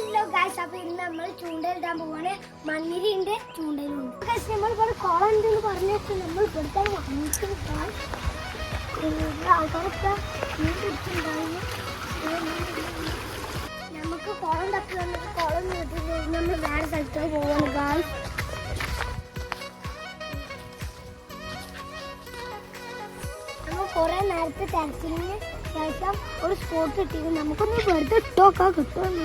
Hello guys അപ്പൊ ഇന്ന് നമ്മൾ ചൂണ്ടയിടാൻ പോവാണ്. മണ്ണിരിന്റെ ചൂണ്ടയിലുണ്ട്. ഗൈസ് നമ്മൾ ഇവിടെ കുളം ഉണ്ടെന്ന് പറഞ്ഞിട്ട് നമ്മൾ ഇവിടുത്തെ ആൾക്കാരൊക്കെ നമുക്ക് കുളം തപ്പി വന്നിട്ട് കുളം വീട്ടിൽ നമ്മൾ വേറെ സ്ഥലത്തേക്ക് പോവാണ് ഗായ്സ് നമ്മൾ കുറെ നേരത്തെ തിരച്ചിലിന് ശേഷം ഒരു സ്പോട്ട് കിട്ടിയത് നമുക്കൊന്ന് വെറുതെ ഇട്ടോക്കാ. കിട്ടും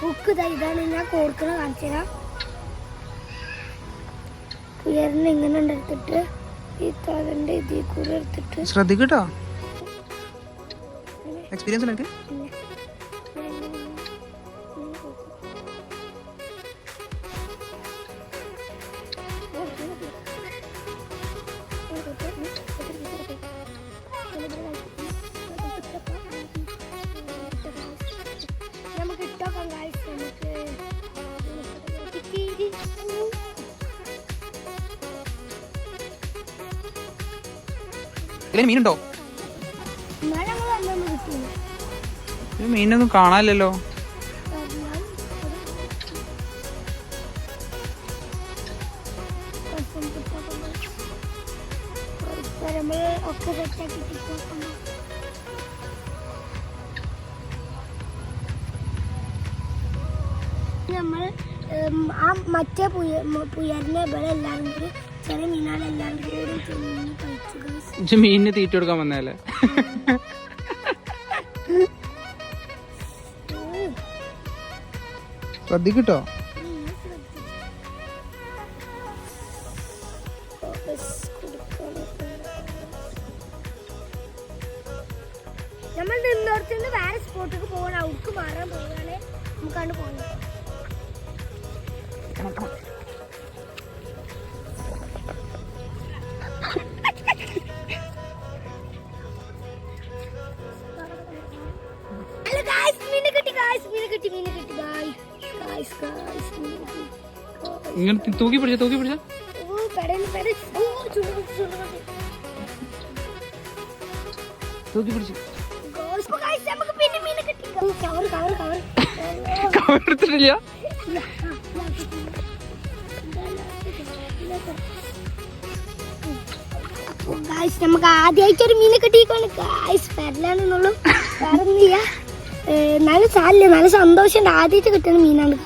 ബുക്ക് ഇതാണ് ഞാൻ കോർക്കണ കാണിച്ചു. തരാം ഉയർന്ന് ഇങ്ങനെ എടുത്തിട്ട്. ഈ തലന്റെ ഇതിൽ കൂടെ എടുത്തിട്ട്. ശ്രദ്ധിക്കട്ടോ എക്സ്പീരിയൻസ് എനിക്ക് ഇതിൽ മീനുണ്ടോ മീനൊന്നും അതിനാൽ നമ്മൾ ആ മറ്റേ പുയ പുയറിനെ ഇവിടെ എല്ലാവരും കൂടി ചെറിയ മീനാളെല്ലാവരും കൂടി തിന്ന്. ഇജ്ജ് മീനിന് തീറ്റ കൊടുക്കാൻ വന്നതല്ലേ. ശ്രദ്ധിക്കട്ടോ നമ്മൾ നിന്നോടത്തുനിന്ന് വേറെ സ്പോട്ടിലേക്ക് പോകണം അവർക്ക് മാറാൻ പോവുകയാണ് നമുക്കാണ്ട് പോകുന്നത് ഹലോ കിട്ടി മീനെ കിട്ടി. ഇങ്ങനെ തൂക്കി പിടിച്ച തൂക്കി പിടിച്ച? തൂക്കി പിടിച്ചു. കവർ എടുത്തിട്ടില്ല? നമുക്ക് ആദ്യമായിട്ട് ഒരു മീനെ കിട്ടിയിക്കാണ് ഗായ്സ് പെരലാണെന്നുള്ളൂ. പറഞ്ഞില്ല നല്ല ചാലില്ല നല്ല സന്തോഷമുണ്ട് ആദ്യമായിട്ട് കിട്ടുന്ന മീനാണ്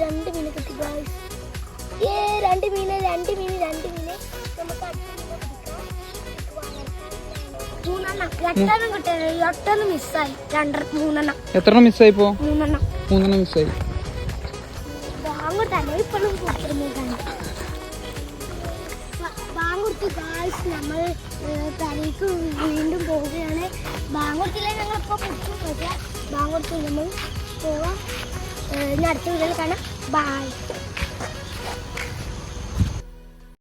രണ്ട് മീനെ കിട്ടി ഏ രണ്ട് മീന് രണ്ട് മീന് രണ്ട് മീന്. നമുക്ക് അടുത്ത എത്ര മിസ്സായി. ഇപ്പോ? മൂന്നെണ്ണം. മിസ്സായി. ബാങ്കൊടുത്ത് ഗായ്സ് നമ്മൾ തലേക്ക് വീണ്ടും പോവുകയാണ്. ബാങ്കൊടുത്തില്ലേ ഞങ്ങളിപ്പോൾ പിടിച്ചു പക്ഷേ ബാങ്കൊടുത്ത് നമ്മൾ പോവാം. ഇനി അടുത്ത വീട്ടിൽ കാണാം. ബായ്